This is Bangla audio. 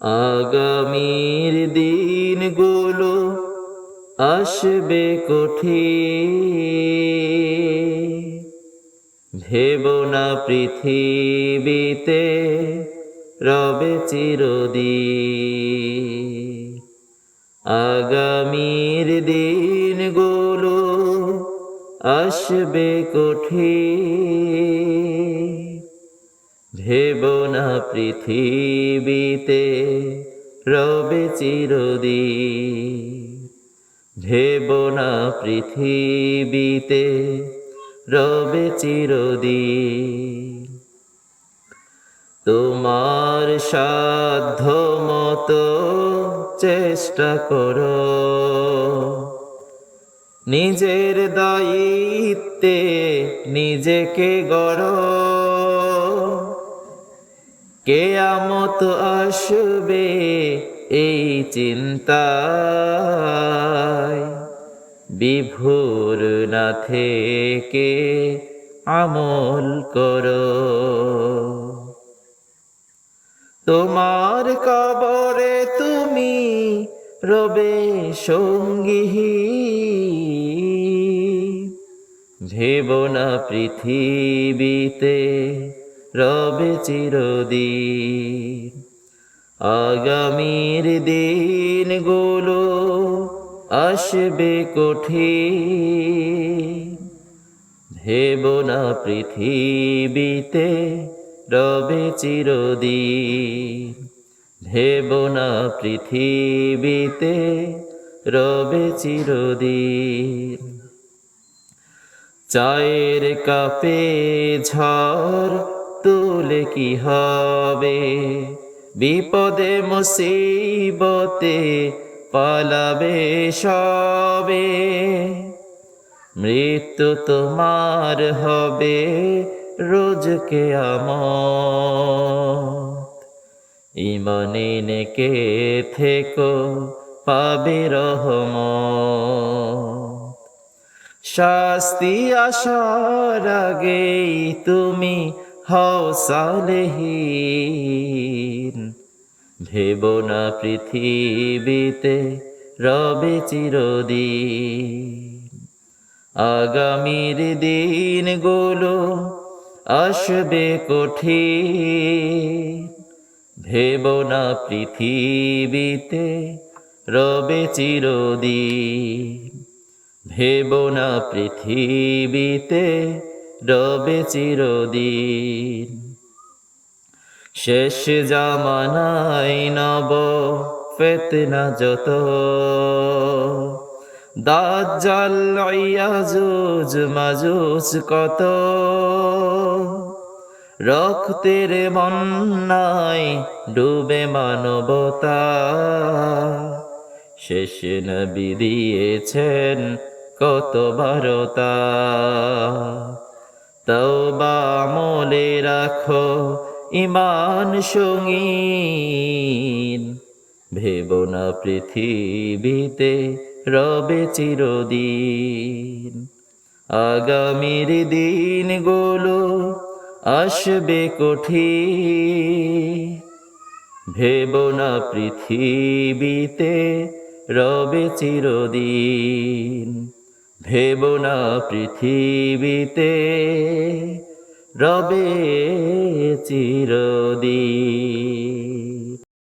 আগামীর দিনগুলো আসবে কঠিন। ভেব না পৃথিবীতে রবে চিরদি আগামীর দিনগুলো আসবে কঠিন। ভেব না পৃথিবীতে, রবে চিরদি ভেব না পৃথিবীতে, রবে চিরদি তোমার সাধ্য মতো চেষ্টা করো। নিজের দায়িত্বে নিজেকে গড়। কেয়ামত আসবে এই চিন্তায়। বিভোর না থেকে আমল করো। তোমার কবরে তুমি রবে সঙ্গী। ভেব না পৃথিবীতে রবে চিরদিন। আগামীর দিনগুলো আসবে কঠিন। ভেব না পৃথিবীতে রবে চিরদিন। ভেব না পৃথিবীতে রবে চিরদিন। চায়ের কাপে ঝড় তুলে কি হবে? বিপদে, মুসিবতে পালাবে সবে। মৃত্যু তোমার হবে রোজকে আমত ইমনে নেকে থেকো, পাবে রহম শাস্তি আসার আগেই তুমি হও সালেহীন ভেব না পৃথিবীতে রবে চিরদিন। আগামীর দিনগুলো আসবে কঠিন। ভেব না পৃথিবীতে রবে চিরদিন। ভেব না পৃথিবীতে রবে চিরদিন। শেষ জামানাই নব ফেতনা যত। দাজ্জাল ইয়াজুজ মাজুজ কত। রক্তের বন্যায় ডুবে মানবতা। শেষ নবী দিয়েছেন কত বারতা। মলে রাখো ইমান সঙ্গীন। ভেব না পৃথিবীতে রবে চিরদিন। আগামীর দিনগুলো আসবে কঠিন। ভেব না পৃথিবীতে রবে চিরদিন। ভেব না পৃথিবীতে রবে চিরদিন।